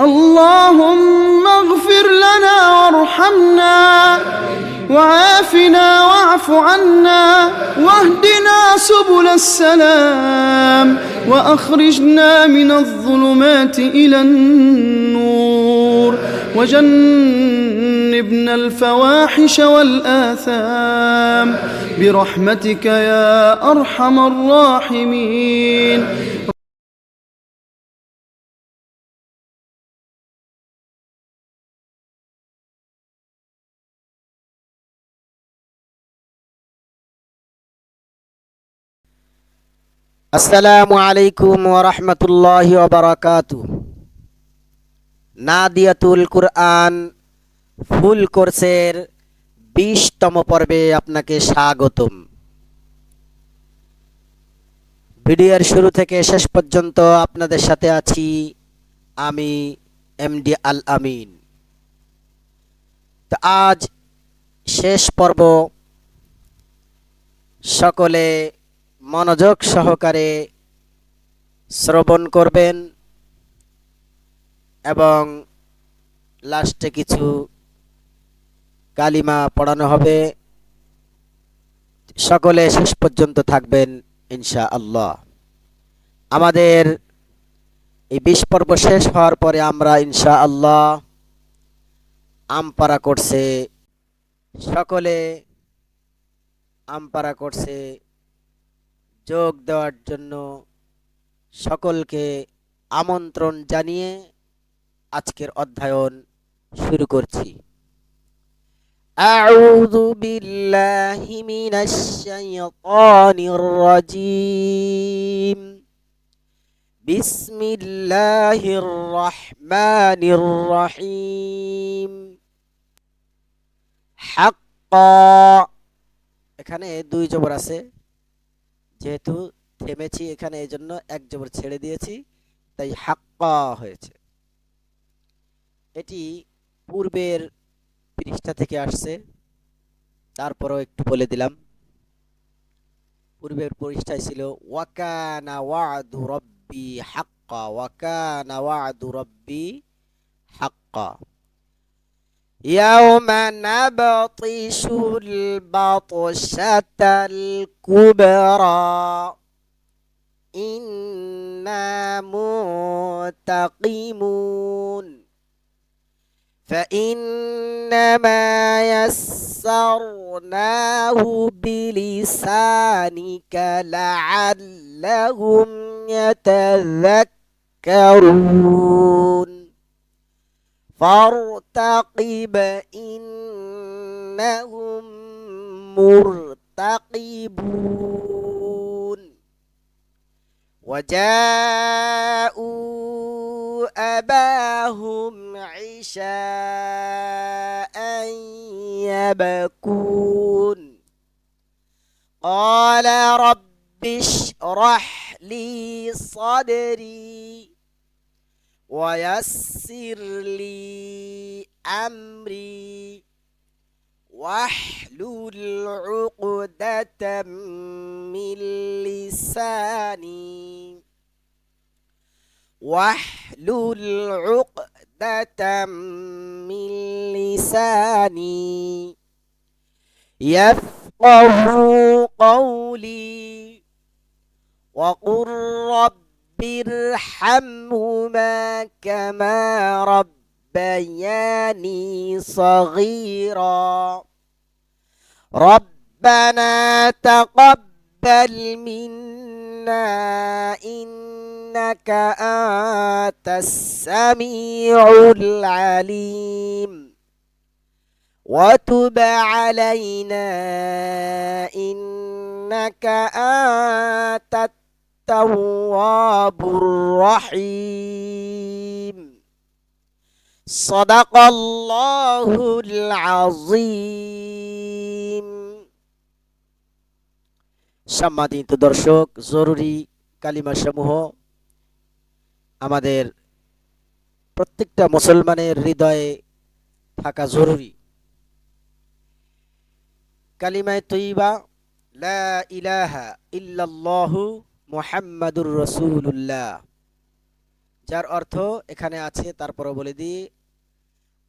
اللهم اغفر لنا وارحمنا وعافنا واعف عنا واهدنا سبل السلام وأخرجنا من الظلمات إلى النور. وجنبنا الفواحش والآثام. برحمتك يا أرحم الراحمين. আসসালামু আলাইকুম ওরহমতুল্লাহ বারাকাতু নাদিয়াতুল কুরআন ফুল কোর্সের বিশতম পর্বে আপনাকে স্বাগতম। ভিডিওর শুরু থেকে শেষ পর্যন্ত আপনাদের সাথে আছি আমি এমডি আল আমিন তো আজ শেষ পর্ব সকলে মনোযোগ সহকারে শ্রবণ করবেন এবং লাস্টে কিছু কালিমা পড়ানো হবে। সকলে শেষ পর্যন্ত থাকবেন ইনশা আল্লাহ আমাদের এই বিশ পর্ব শেষ হওয়ার পরে আমরা ইনশা আল্লাহ আমপারা করছে। সকলে আমপারা করছে। যোগ দেওয়ার জন্য সকলকে আমন্ত্রণ জানিয়ে আজকের অধ্যয়ন শুরু করছি أعوذ بالله من الشيطان الرجيم بسم الله الرحمن الرحيم حقا এখানে দুই জবর আছে যেহেতু থেমেছি এখানে এই জন্য এক জবর ছেড়ে দিয়েছি, তাই হাক্কা হয়েছে। এটি পূর্বের পৃষ্ঠা থেকে আসছে, তারপরও একটু বলে দিলাম। পূর্বের পৃষ্ঠায় ছিল, ওয়াকানা ওয়াদু রব্বি হাক্কা, ওয়াকানা ওয়াদু রব্বি হাক্কা। يوم نبطش البطشة الكبرى. إنا منتقمون فإنما يسرناه بلسانك لعلهم يتذكرون. فارتقب إنهم مرتقبون. وجاءوا أباهم عشاء يبكون. قال رب اشرح لي صدري. ويسر لي أمري واحلل عقدة من لساني. واحلل عقدة من لساني. يفقه قولي وقل رب ارحمهما كما ربياني صغيرا. ربنا تقبل منا إنك أنت السميع العليم. وتب علينا إنك أنت التواب الرحيم صدق الله العظيم সম্মানিত দর্শক জরুরি কালিমা সমূহ আমাদের প্রত্যেকটা মুসলমানের হৃদয়ে থাকা জরুরি কালিমায় তৈবা লা ইলাহা ইল্লাল্লাহু মুহাম্মাদুর রাসূলুল্লাহ। যার অর্থ এখানে আছে তারপরে বলে দিই,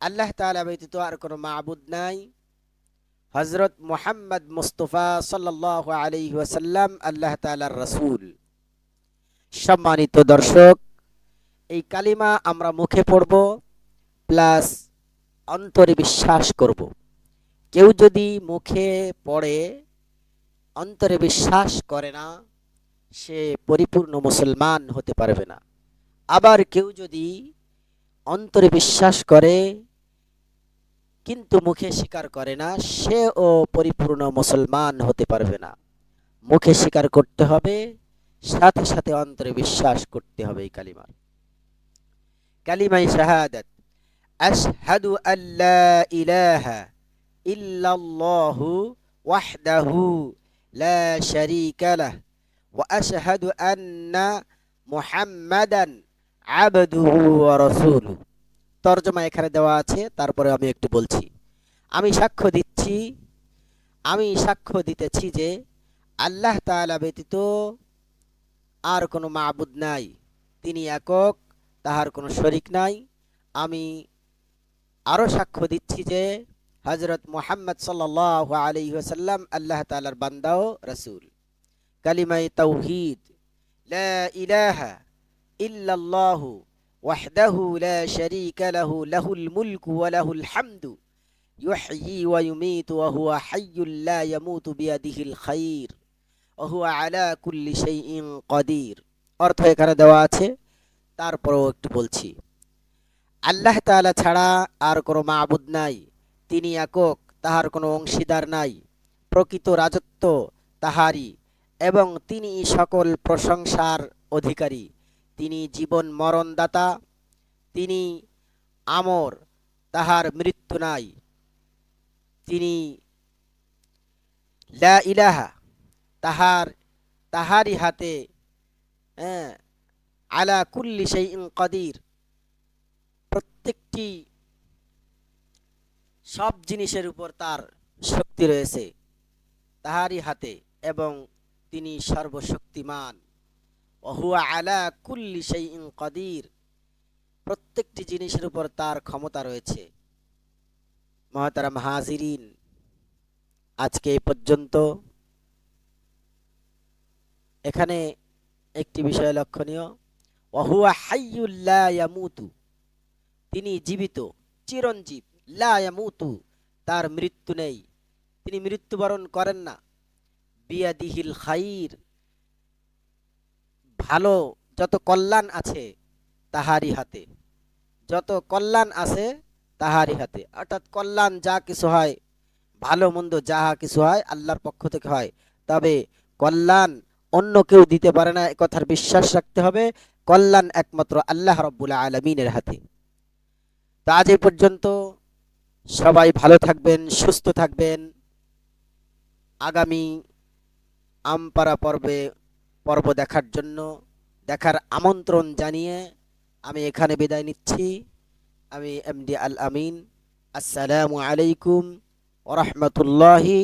আল্লাহ তাআলা ব্যতীত আর কোনো মাবুদ নাই। হজরত মোহাম্মদ মুস্তফা সাল্লাল্লাহু আলাইহি ওয়াসাল্লাম আল্লাহ তাআলার রাসূল। সম্মানিত দর্শক, এই কালিমা আমরা মুখে পড়ব, প্লাস অন্তরে বিশ্বাস করব। কেউ যদি মুখে পড়ে, অন্তরে বিশ্বাস করে না সে পরিপূর্ণ মুসলমান হতে পারবে না। আবার কেউ যদি অন্তরে বিশ্বাস করে, কিন্তু মুখে স্বীকার করে না, সেও পরিপূর্ণ মুসলমান হতে পারবে না। মুখে স্বীকার করতে হবে, সাথে সাথে অন্তরে বিশ্বাস করতে হবে এই কালিমার। কালিমাই শাহাদাত, আশহাদু আল্লা ইলাহা ইল্লাল্লাহু ওয়াহদাহু লা শারীকা লাহ। আন্না মুহাম্মাদান আবদুহু ওয়া রাসূলুহু তর্জমা এখানে দেওয়া আছে, তারপরে আমি একটু বলছি। আমি সাক্ষ্য দিচ্ছি, আমি সাক্ষ্য দিতেছি যে আল্লাহ তাআলা ব্যতীত আর কোনো মাবুদ নাই। তিনি একক, তাহার কোনো শরিক নাই। আমি আরও সাক্ষ্য দিচ্ছি যে হজরত মোহাম্মদ সাল্লাহ আলাইহি ওয়াসাল্লাম আল্লাহ তাআলার বান্দাও রসুল। কালিমাই তাওহিদ, লা ইলাহা ইল্লাল্লাহু ওয়াহদাহু লা শারীকা লাহু, লাহুল মুলকু ওয়া লাহুল হামদু, ইউহয়ী ওয়া ইউমীতু ওয়া হুয়া হাইয়্যুল লা ইয়ামুতু বিয়াদিহিল খাইর, ওয়া হুয়া আলা কুল্লি শাইইন কাদির। অর্থ এখানে দেওয়া আছে, তারপরও একটু বলছি। আল্লাহ তাআলা ছাড়া আর কোনো মাবুদ নাই, তিনি একক, তাহার কোনো অংশীদার নাই, প্রকৃত রাজত্ব তাহারই। এবং তিনি সকল প্রশংসার অধিকারী। তিনি জীবন মরণদাতা তিনি আমর তাহার মৃত্যু নাই। তিনি লা ইলাহা তাহার তাহারই হাতে হ্যাঁ, আলা কুল্লি শাইইন কাদির। প্রত্যেকটি সব জিনিসের উপর তার শক্তি রয়েছে তাহারই হাতে এবং তিনি সর্বশক্তিমান। ওহুয়া আলা কুল্লি শাইইন কাদির। প্রত্যেকটি জিনিসের উপর তার ক্ষমতা রয়েছে। মহাতারাম হাজিরিন, আজকে এই পর্যন্ত। এখানে একটি বিষয় লক্ষণীয়। ওহুয়া হাইয়ুল্লা তিনি জীবিত, চিরঞ্জীব, লা ইয়ামুতু। তার মৃত্যু নেই। তিনি মৃত্যুবরণ করেন না। বিয়াদিহিল খাইর, ভালো যত কল্যাণ আছে তাহারই হাতে, যত কল্যাণ আছে তাহারই হাতে। অর্থাৎ কল্যাণ যা কিছু হয়, ভালো মন্দ যাহা কিছু হয় আল্লাহর পক্ষ থেকে হয়। তবে কল্যাণ অন্য কেউ দিতে পারে না কথার বিশ্বাস রাখতে হবে। কল্যাণ একমাত্র আল্লাহ রব্বুল আলমিনের হাতে। তো আজ এই পর্যন্ত সবাই ভালো থাকবেন, সুস্থ থাকবেন। আগামী আমপাড়া পর্বে, পর্ব দেখার জন্য, দেখার আমন্ত্রণ জানিয়ে আমি এখানে বিদায় নিচ্ছি। আমি এম ডি আল আমিন। আসসালামু আলাইকুম ওরহমতুল্লাহি